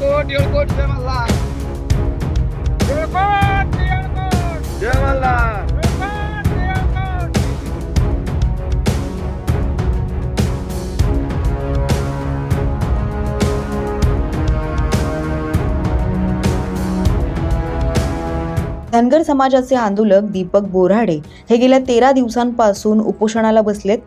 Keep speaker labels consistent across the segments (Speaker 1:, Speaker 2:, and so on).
Speaker 1: येळकोट येळकोट जय मल्हार
Speaker 2: येळकोट येळकोट
Speaker 3: धनगर समाजाचे आंदोलक दीपक बोराडे हे गेल्या तेरा दिवसांपासून उपोषणाला बसलेत.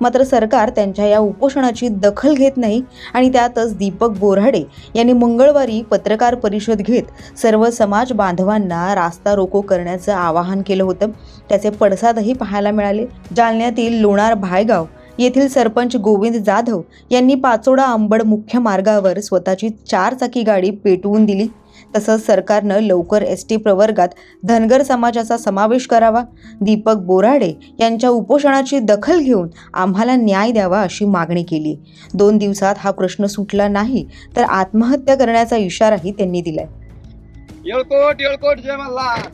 Speaker 3: मात्र सरकार त्यांच्या या उपोषणाची दखल घेत नाही आणि त्यातच दीपक बोराडे यांनी मंगळवारी पत्रकार परिषद घेत सर्व समाज बांधवांना रास्ता रोको करण्याचं आवाहन केलं होतं. त्याचे पडसादही पाहायला मिळाले. जालन्यातील लोणार भायगाव येथील सरपंच गोविंद जाधव यांनी पाचोडा अंबड मुख्य मार्गावर स्वतःची चारचाकी गाडी पेटवून दिली. तसंच सरकारनं लवकर एस टी प्रवर्गात धनगर समाजाचा समावेश करावा. दीपक बोराडे यांच्या उपोषणाची दखल घेऊन आम्हाला न्याय द्यावा अशी मागणी केली. दोन दिवसात हा प्रश्न सुटला नाही तर आत्महत्या करण्याचा इशाराही त्यांनी दिलाय.
Speaker 1: येळकोट येळकोट जय मल्हार.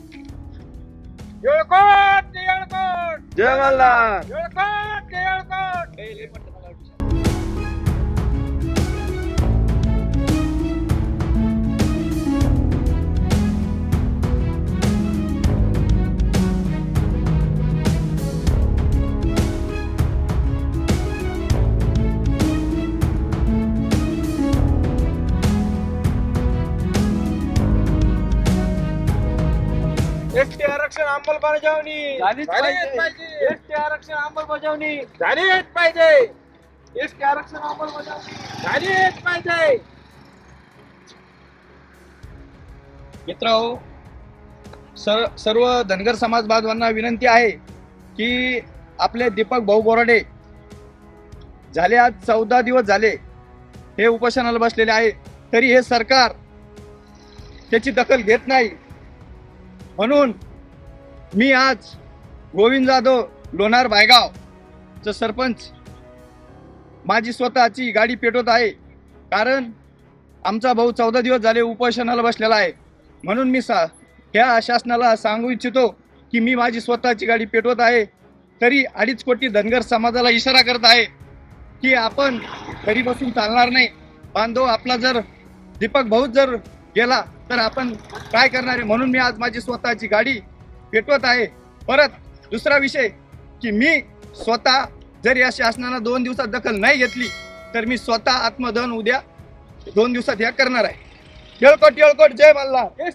Speaker 2: येळकोट येळकोट.
Speaker 1: जय मल्हार.
Speaker 2: येळकोट येळकोट.
Speaker 1: एसटी आरक्षण अंमलबजावणी.
Speaker 2: झालीच
Speaker 1: झालीच
Speaker 2: पाहिजे.
Speaker 1: एसटी आरक्षण अंमलबजावणी.
Speaker 2: झालीच पाहिजे.
Speaker 1: एसटी आरक्षण अंमलबजावणी.
Speaker 2: झालीच पाहिजे.
Speaker 1: मित्र सर सर्व धनगर समाज बांधवांना विनंती आहे की आपले दीपक भाऊ बोराडे झाले आज चौदा दिवस झाले. हे उपोषणाला बसलेले आहे. तरी हे सरकार त्याची दखल घेत नाही. म्हणून मी आज गोविंद जाधव लोणार च सरपंच. माझी स्वतःची गाडी पेटवत आहे. कारण आमचा भाऊ चौदा दिवस झाले उपोषणाला बसलेला आहे. म्हणून मी सा ह्या शासनाला सांगू इच्छितो की मी माझी स्वतःची गाडी पेटवत आहे. तरी अडीच कोटी धनगर समाजाला इशारा करत आहे की आपण घरी बसून चालणार नाही. बांधव आपला जर दीपक भाऊ जर गेला तर आपण काय करणार आहे? म्हणून मी आज माझी स्वतःची गाडी पेटवत आहे. परत दुसरा विषय की मी स्वतः जर या शासनानं दोन दिवसात दखल नाही घेतली तर मी स्वतः आत्मदहन उद्या दोन दिवसात ह्या करणार आहे. येळकोट येळकोट जय मल्हार